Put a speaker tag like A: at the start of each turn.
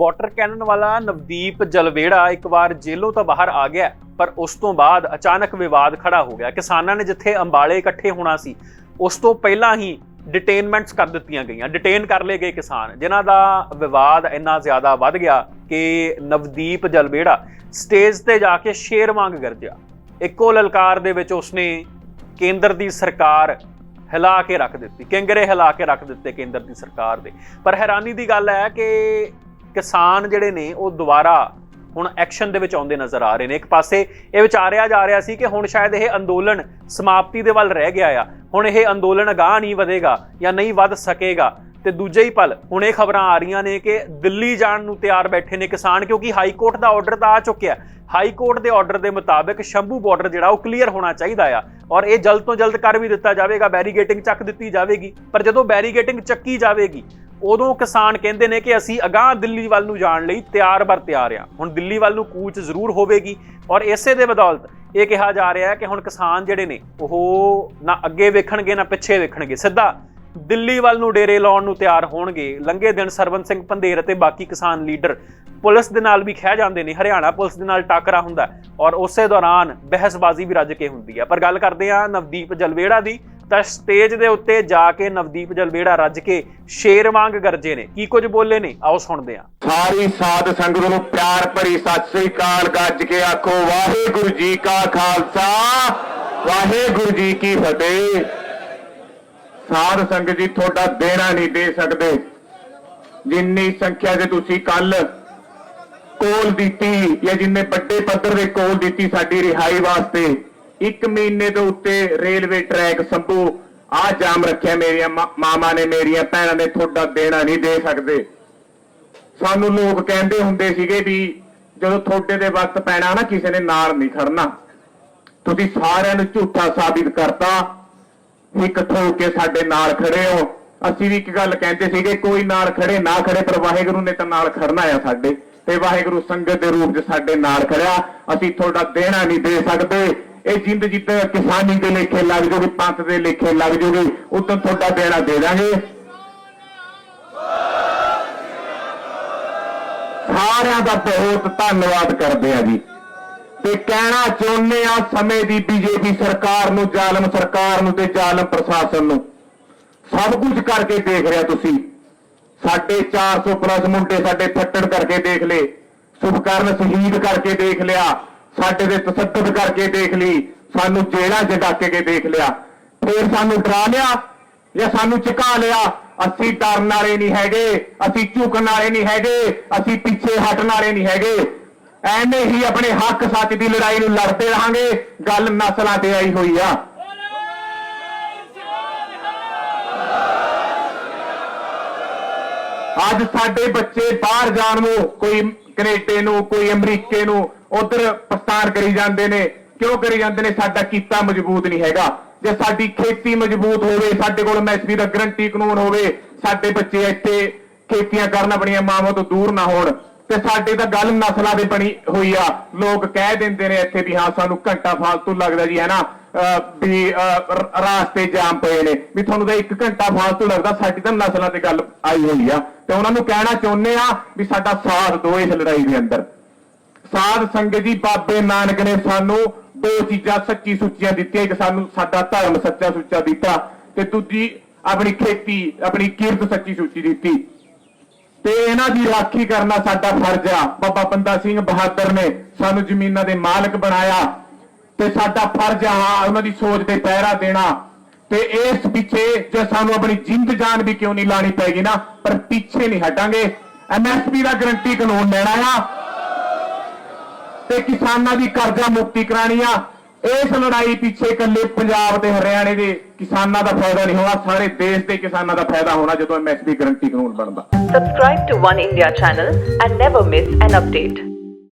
A: Water Canon ਵਾਲਾ ਨਵਦੀਪ ਜਲਵੇੜਾ ਇੱਕ ਵਾਰ ਜੇਲ੍ਹੋਂ ਤੋਂ ਬਾਹਰ ਆ ਗਿਆ, ਪਰ ਉਸ ਤੋਂ ਬਾਅਦ ਅਚਾਨਕ ਵਿਵਾਦ ਖੜਾ ਹੋ ਗਿਆ। ਕਿਸਾਨਾਂ ਨੇ ਜਿੱਥੇ ਅੰਬਾਲੇ ਇਕੱਠੇ ਹੋਣਾ ਸੀ, ਉਸ ਤੋਂ ਪਹਿਲਾਂ ਹੀ ਡਿਟੇਨਮੈਂਟਸ ਕਰ ਦਿੱਤੀਆਂ ਗਈਆਂ। ਡਿਟੇਨ ਕਰ ਲਏ ਗਏ ਕਿਸਾਨ। ਜਿਨ੍ਹਾਂ ਦਾ ਵਿਵਾਦ ਇੰਨਾ ਜ਼ਿਆਦਾ ਵੱਧ ਗਿਆ ਕਿ ਨਵਦੀਪ ਜਲਵੇੜਾ ਸਟੇਜ ਤੇ ਜਾ ਕੇ ਸ਼ੇਰ ਵਾਂਗ ਗਰਜਿਆ। ਇੱਕੋ ਲਲਕਾਰ ਦੇ ਵਿੱਚ ਉਸਨੇ ਕੇਂਦਰ ਦੀ ਸਰਕਾਰ ਹਿਲਾ ਕੇ ਰੱਖ ਦਿੱਤੀ। ਕਿੰਗਰੇ ਹਿਲਾ ਕੇ ਰੱਖ ਦਿੱਤੇ ਕੇਂਦਰ ਦੀ ਸਰਕਾਰ ਦੇ। ਪਰ ਹੈਰਾਨੀ ਦੀ ਗੱਲ ਹੈ ਕਿ ਕਿਸਾਨ ਜਿਹੜੇ ਨੇ, ਉਹ ਦੁਬਾਰਾ ਹੁਣ ਐਕਸ਼ਨ ਦੇ ਵਿੱਚ ਆਉਂਦੇ ਨਜ਼ਰ ਆ ਰਹੇ ਨੇ। ਇੱਕ ਪਾਸੇ ਇਹ ਵਿਚਾਰਿਆ ਜਾ ਰਿਹਾ ਸੀ ਕਿ ਹੁਣ ਸ਼ਾਇਦ ਇਹ ਅੰਦੋਲਨ ਸਮਾਪਤੀ ਦੇ ਵੱਲ ਰਹਿ ਗਿਆ ਆ। ਹੁਣ ਇਹ ਅੰਦੋਲਨ ਅਗਾਂਹ ਨਹੀਂ ਵਧੇਗਾ ਜਾਂ ਨਹੀਂ ਵੱਧ ਸਕੇਗਾ। ਤੇ ਦੂਜੇ ਹੀ ਪਲ ਹੁਣ ਇਹ ਖਬਰਾਂ ਆ ਰਹੀਆਂ ਨੇ ਕਿ ਦਿੱਲੀ ਜਾਣ ਨੂੰ ਤਿਆਰ ਬੈਠੇ ਨੇ ਕਿਸਾਨ, ਕਿਉਂਕਿ ਹਾਈ ਕੋਰਟ ਦਾ ਆਰਡਰ ਤਾਂ ਆ ਚੁੱਕਿਆ। ਹਾਈ ਕੋਰਟ ਦੇ ਆਰਡਰ ਦੇ ਮੁਤਾਬਕ ਸ਼ੰਭੂ ਬਾਰਡਰ ਜਿਹੜਾ, ਉਹ ਕਲੀਅਰ ਹੋਣਾ ਚਾਹੀਦਾ ਆ। ਔਰ ਇਹ ਜਲਦ ਤੋਂ ਜਲਦ ਕਰ ਵੀ ਦਿੱਤਾ ਜਾਵੇਗਾ ਬੈਰੀਗੇਟਿੰਗ ਚੱਕ ਦਿੱਤੀ ਜਾਵੇਗੀ। ਪਰ ਜਦੋਂ ਬੈਰੀਗੇਟਿੰਗ ਚੱਕੀ ਜਾਵੇਗੀ, ਉਦੋਂ ਕਿਸਾਨ ਕਹਿੰਦੇ ਨੇ ਕਿ ਅਸੀਂ ਅਗਾਂਹ ਦਿੱਲੀ ਵੱਲ ਨੂੰ ਜਾਣ ਲਈ ਤਿਆਰ ਬਰ ਤਿਆਰ ਆ। ਹੁਣ ਦਿੱਲੀ ਵੱਲ ਨੂੰ ਕੂਚ ਜ਼ਰੂਰ ਹੋਵੇਗੀ ਔਰ ਇਸੇ ਦੇ ਬਦੌਲਤ ਇਹ ਕਿਹਾ ਜਾ ਰਿਹਾ ਹੈ ਕਿ ਹੁਣ ਕਿਸਾਨ ਜਿਹੜੇ ਨੇ, ਉਹ ਨਾ ਅੱਗੇ ਵੇਖਣਗੇ, ਨਾ ਪਿੱਛੇ ਵੇਖਣਗੇ। ਸਿੱਧਾ ਦਿੱਲੀ ਵੱਲ ਨੂੰ ਡੇਰੇ ਲਾਉਣ ਨੂੰ ਤਿਆਰ ਹੋਣਗੇ। ਲੰਘੇ ਦਿਨ ਸਰਵਨ ਸਿੰਘ ਪੰਧੇਰ ਅਤੇ ਬਾਕੀ ਕਿਸਾਨ ਲੀਡਰ ਪੁਲਿਸ ਦੇ ਨਾਲ ਵੀ ਖਹਿ ਜਾਂਦੇ ਨੇ, ਹਰਿਆਣਾ ਪੁਲਿਸ ਦੇ ਨਾਲ ਟਾਕਰਾ ਹੁੰਦਾ ਔਰ ਉਸੇ ਦੌਰਾਨ ਬਹਿਸਬਾਜ਼ੀ ਵੀ ਰੱਜ ਕੇ ਹੁੰਦੀ ਹੈ। ਪਰ ਗੱਲ ਕਰਦੇ ਆ ਨਵਦੀਪ ਜਲਵੇੜਾ ਦੀ, ਤਾਂ ਸਟੇਜ ਦੇ ਉੱਤੇ ਜਾ ਕੇ ਨਵਦੀਪ ਜਲਵੇੜਾ ਰੱਜ ਕੇ ਸ਼ੇਰ ਵਾਂਗ ਗਰਜੇ ਨੇ। ਕੀ ਕੁਝ ਬੋਲੇ ਨੇ? ਆਓ ਸੁਣਦੇ ਆ
B: ਸਾਰੀ ਸਾਧ ਸੰਗਤ ਨੂੰ ਪਿਆਰ ਭਰੀ ਸਤਿ ਸ੍ਰੀ ਅਕਾਲ। ਗੱਜ ਕੇ ਆਖੋ, ਵਾਹਿਗੁਰੂ ਜੀ ਕਾ ਖਾਲਸਾ, ਵਾਹਿਗੁਰੂ ਜੀ ਕੀ ਫਤਿਹ। ਸਾਧ ਸੰਗਤ ਜੀ, ਤੁਹਾਡਾ ਦੇਣਾ ਨਹੀਂ ਦੇ ਸਕਦੇ। ਜਿੰਨੀ ਸੰਖਿਆ ਦੇ ਤੁਸੀਂ ਕੱਲ ਕੋਲ ਦਿੱਤੀ ਜਾਂ ਜਿੰਨੇ ਵੱਡੇ ਪੱਧਰ ਦੇ ਕੋਲ ਦਿੱਤੀ ਸਾਡੀ ਰਿਹਾਈ ਵਾਸਤੇ, ਇੱਕ ਮਹੀਨੇ ਤੋਂ ਉੱਤੇ ਰੇਲਵੇ ਟਰੈਕ ਸੰਭੂ ਆ ਜਾਮ ਰੱਖਿਆ ਮੇਰੀਆਂ ਮਾ- ਮਾਵਾਂ ਨੇ ਮੇਰੀਆਂ ਭੈਣਾਂ ਨੇ, ਤੁਹਾਡਾ ਦੇਣਾ ਨਹੀਂ ਦੇ ਸਕਦੇ। ਸਾਨੂੰ ਲੋਕ ਕਹਿੰਦੇ ਹੁੰਦੇ ਸੀਗੇ ਵੀ ਜਦੋਂ ਤੁਹਾਡੇ ਦੇ ਵਕਤ ਪੈਣਾ ਨਾ, ਕਿਸੇ ਨੇ ਨਾਲ ਨਹੀਂ ਖੜਨਾ। ਤੁਸੀਂ ਸਾਰਿਆਂ ਨੂੰ ਝੂਠਾ ਸਾਬਿਤ ਕਰਤਾ, ਇੱਕ ਠੋਕ ਕੇ ਸਾਡੇ ਨਾਲ ਖੜੇ ਹੋ। ਅਸੀਂ ਵੀ ਇੱਕ ਗੱਲ ਕਹਿੰਦੇ ਸੀਗੇ, ਕੋਈ ਨਾਲ ਖੜੇ, ਨਾ ਖੜੇ, ਪਰ ਵਾਹਿਗੁਰੂ ਨੇ ਤਾਂ ਨਾਲ ਖੜਨਾ ਆ ਸਾਡੇ। ਤੇ ਵਾਹਿਗੁਰੂ ਸੰਗਤ ਦੇ ਰੂਪ 'ਚ ਸਾਡੇ ਨਾਲ ਖੜਿਆ। ਅਸੀਂ ਤੁਹਾਡਾ ਦੇਣਾ ਨਹੀਂ ਦੇ ਸਕਦੇ। ਇਹ ਜਿੰਦ ਜਿੱਤ ਕਿਸਾਨੀ ਦੇ ਲੇਖੇ ਲੱਗ ਜੂਗੀ, ਪੰਥ ਦੇ ਲੇਖੇ ਲੱਗ ਜੂਗੀ, ਉਦੋਂ ਤੁਹਾਡਾ ਦੇਣਾ ਦੇ ਦਾਂਗੇ। ਸਾਰਿਆਂ ਦਾ ਬਹੁਤ ਧੰਨਵਾਦ ਕਰਦੇ ਆ ਜੀ। ਤੇ ਕਹਿਣਾ ਚਾਹੁੰਦੇ ਆ ਸਮੇਂ ਦੀ ਬੀਜੇਪੀ ਸਰਕਾਰ ਨੂੰ, ਜ਼ਾਲਮ ਸਰਕਾਰ ਨੂੰ ਤੇ ਜ਼ਾਲਮ ਪ੍ਰਸ਼ਾਸਨ ਨੂੰ। ਸਭ ਕੁਝ ਕਰਕੇ ਦੇਖ ਰਿਹਾ ਤੁਸੀਂ। ਸਾਡੇ 400 ਪਲੱਸ ਮੁੰਡੇ ਸਾਡੇ ਫੱਟੜ ਕਰਕੇ ਦੇਖ ਲਏ ਸੁਭਕਰਨ ਸ਼ਹੀਦ ਕਰਕੇ ਦੇਖ ਲਿਆ, ਸਾਡੇ ਦੇ ਤਸੱਦਦ ਕਰਕੇ ਦੇਖ ਲਈ, ਸਾਨੂੰ ਜੇਲ੍ਹਾਂ 'ਚ ਡਾਕੇ ਕੇ ਦੇਖ ਲਿਆ। ਫੇਰ ਸਾਨੂੰ ਡਰਾ ਲਿਆ ਜਾਂ ਸਾਨੂੰ ਝੁਕਾ ਲਿਆ? ਅਸੀਂ ਡਰਨ ਵਾਲੇ ਨਹੀਂ ਹੈਗੇ, ਅਸੀਂ ਝੁਕਣ ਵਾਲੇ ਨਹੀਂ ਹੈਗੇ, ਅਸੀਂ ਪਿੱਛੇ ਹਟਣ ਵਾਲੇ ਨਹੀਂ ਹੈਗੇ। ਐਵੇਂ ਹੀ ਆਪਣੇ ਹੱਕ ਸੱਚ ਦੀ ਲੜਾਈ ਨੂੰ ਲੜਦੇ ਰਹਾਂਗੇ, ਗੱਲ ਨਸਲਾਂ ਤੇ ਆਈ ਹੋਈ ਆ। ਅੱਜ ਸਾਡੇ ਬੱਚੇ ਬਾਹਰ ਜਾਣ ਨੂੰ, ਕੋਈ ਕੈਨੇਡਾ ਨੂੰ, ਕੋਈ ਅਮਰੀਕੇ ਨੂੰ ਉਧਰ ਪ੍ਰਸਥਾਨ ਕਰੀ ਜਾਂਦੇ ਨੇ। ਕਿਉਂ ਕਰੀ ਜਾਂਦੇ ਨੇ? ਸਾਡਾ ਕੀਤਾ ਮਜ਼ਬੂਤ ਨਹੀਂ ਹੈਗਾ। ਜੇ ਸਾਡੀ ਖੇਤੀ ਮਜ਼ਬੂਤ ਹੋਵੇ, ਸਾਡੇ ਕੋਲ ਮੈਸਰੀ ਦਾ ਗਰੰਟੀ ਕਾਨੂੰਨ ਹੋਵੇ, ਸਾਡੇ ਬੱਚੇ ਇੱਥੇ ਖੇਤੀਆਂ ਕਰਨ ਆਪਣੀਆਂ ਮਾਵਾਂ ਤੋਂ ਦੂਰ ਨਾ ਹੋਣ। ਤੇ ਸਾਡੇ ਤਾਂ ਗੱਲ ਨਸਲਾਂ ਦੇ ਬਣੀ ਹੋਈ ਆ। ਲੋਕ ਕਹਿ ਦਿੰਦੇ ਨੇ ਇੱਥੇ ਵੀ ਹਾਂ, ਸਾਨੂੰ ਘੰਟਾ ਫਾਲਤੂ ਲੱਗਦਾ ਜੀ, ਹੈ ਨਾ? ਵੀ ਰਾਸਤੇ ਜਾਮ ਪਏ ਨੇ। ਵੀ ਤੁਹਾਨੂੰ ਤਾਂ ਇੱਕ ਘੰਟਾ ਫਾਲਤੂ ਲੱਗਦਾ, ਸਾਡੀ ਤਾਂ ਨਸਲਾਂ ਤੇ ਗੱਲ ਆਈ ਹੋਈ ਆ। ਤੇ ਉਹਨਾਂ ਨੂੰ ਕਹਿਣਾ ਚਾਹੁੰਦੇ ਆ ਵੀ ਸਾਡਾ ਸਾਥ ਦਿਓ ਇਸ ਲੜਾਈ ਦੇ ਅੰਦਰ। ਸਾਧ ਸੰਗਤ ਜੀ, ਬਾਬੇ ਨਾਨਕ ਨੇ ਸਾਨੂੰ ਦੋ ਚੀਜ਼ਾਂ ਸੱਚੀ ਸੁੱਚੀਆਂ ਦਿੱਤੀਆਂ। ਇੱਕ ਸਾਨੂੰ ਸਾਡਾ ਧਰਮ ਸੱਚਾ ਸੁੱਚਾ ਦਿੱਤਾ ਤੇ ਦੂਜੀ ਆਪਣੀ ਖੇਤੀ, ਆਪਣੀ ਕਿਰਤ ਸੱਚੀ ਸੁੱਚੀ ਦਿੱਤੀ। ਤੇ ਇਹਨਾਂ ਦੀ ਰਾਖੀ ਕਰਨਾ ਸਾਡਾ ਫਰਜ਼ ਆ। ਬਾਬਾ ਬੰਦਾ ਸਿੰਘ ਬਹਾਦਰ ਨੇ ਸਾਨੂੰ ਜ਼ਮੀਨਾਂ ਦੇ ਮਾਲਕ ਬਣਾਇਆ। ਤੇ ਸਾਡਾ ਫਰਜ਼ ਆ ਉਹਨਾਂ ਦੀ ਸੋਚ ਤੇ ਪਹਿਰਾ ਦੇਣਾ। ਤੇ ਇਸ ਪਿੱਛੇ ਜੇ ਸਾਨੂੰ ਆਪਣੀ ਜਿੰਦ ਜਾਨ ਵੀ ਕਿਉਂ ਨਹੀਂ ਲਾਣੀ ਪੈਗੀ ਨਾ, ਪਰ ਪਿੱਛੇ ਨਹੀਂ ਹਟਾਂਗੇ। ਐਮਐਸਪੀ ਦਾ ਗਰੰਟੀ ਕਾਨੂੰਨ ਲੈਣਾ ਆ। ਤੇ ਕਿਸਾਨਾਂ ਦੀ ਕਰਜ਼ਾ ਮੁਕਤੀ ਕਰਾਣੀ ਆ। ਇਸ ਲੜਾਈ ਪਿੱਛੇ ਇਕੱਲੇ ਪੰਜਾਬ ਤੇ ਹਰਿਆਣੇ ਦੇ ਕਿਸਾਨਾਂ ਦਾ ਫਾਇਦਾ ਨਹੀਂ ਹੋਣਾ, ਸਾਰੇ ਦੇਸ਼ ਦੇ ਕਿਸਾਨਾਂ ਦਾ ਫਾਇਦਾ ਹੋਣਾ ਜਦੋਂ ਐਮਐਸਪੀ ਗਰੰਟੀ ਕਾਨੂੰਨ ਬਣਦਾ।
C: Subscribe to One India channel and never miss an update.